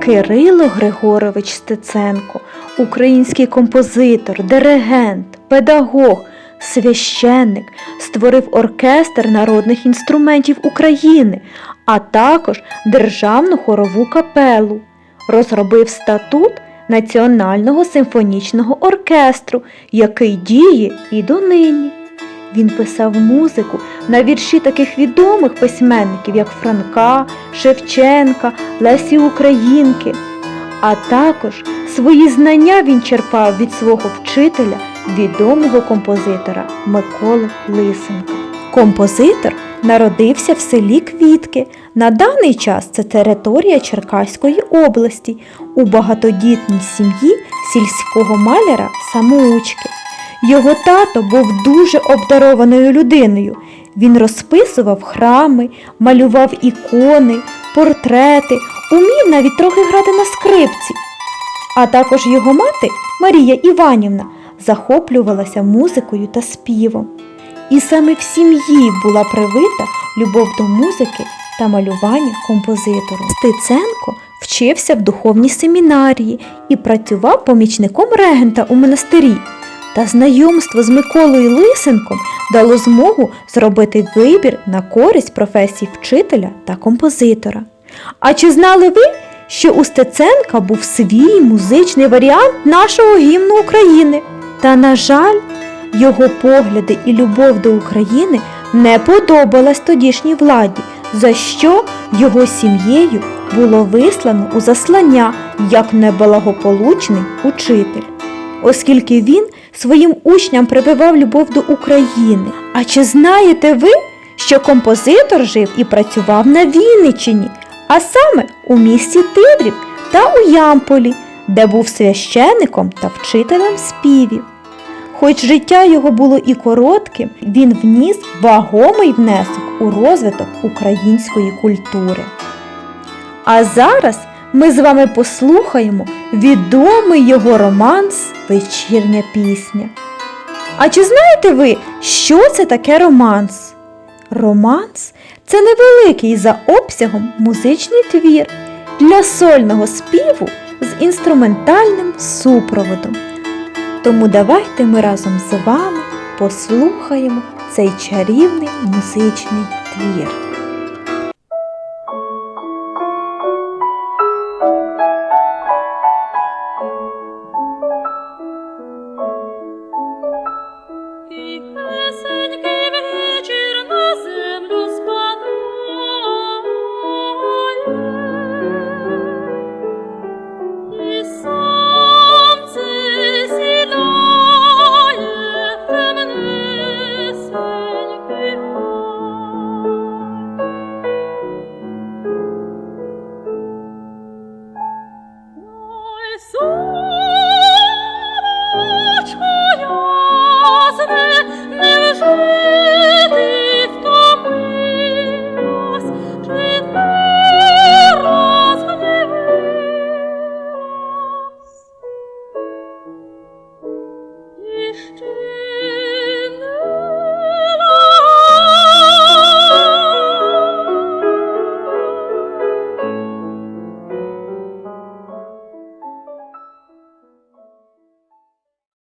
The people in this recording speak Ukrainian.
Кирило Григорович Стеценко, український композитор, диригент, педагог, священник, створив оркестр народних інструментів України, а також державну хорову капелу. Розробив статут Національного симфонічного оркестру, який діє і донині. Він писав музику на вірші таких відомих письменників, як Франка, Шевченка, Лесі Українки. А також свої знання він черпав від свого вчителя, відомого композитора Миколи Лисенка. Композитор народився в селі Квітки. На даний час це територія Черкаської області у багатодітній сім'ї сільського маляра самоучки. Його тато був дуже обдарованою людиною. Він розписував храми, малював ікони, портрети, умів навіть трохи грати на скрипці. А також його мати Марія Іванівна захоплювалася музикою та співом. І саме в сім'ї була привита любов до музики та малювання композитору. Стеценко вчився в духовній семінарії і працював помічником регента у монастирі. Та знайомство з Миколою Лисенком дало змогу зробити вибір на користь професії вчителя та композитора. А чи знали ви, що у Стеценка був свій музичний варіант нашого гімну України? Та, на жаль, його погляди і любов до України не подобалась тодішній владі, за що його сім'єю було вислано у заслання як неблагополучний учитель оскільки він своїм учням прививав любов до України. А чи знаєте ви, що композитор жив і працював на Вінниччині, а саме у місті Тиврів та у Ямполі, де був священником та вчителем співів? Хоч життя його було і коротким, він вніс вагомий внесок у розвиток української культури. А зараз ми з вами послухаємо відомий його романс Вечірня пісня. А чи знаєте ви, що це таке романс? Романс це невеликий за обсягом музичний твір для сольного співу з інструментальним супроводом. Тому давайте ми разом з вами послухаємо цей чарівний музичний твір.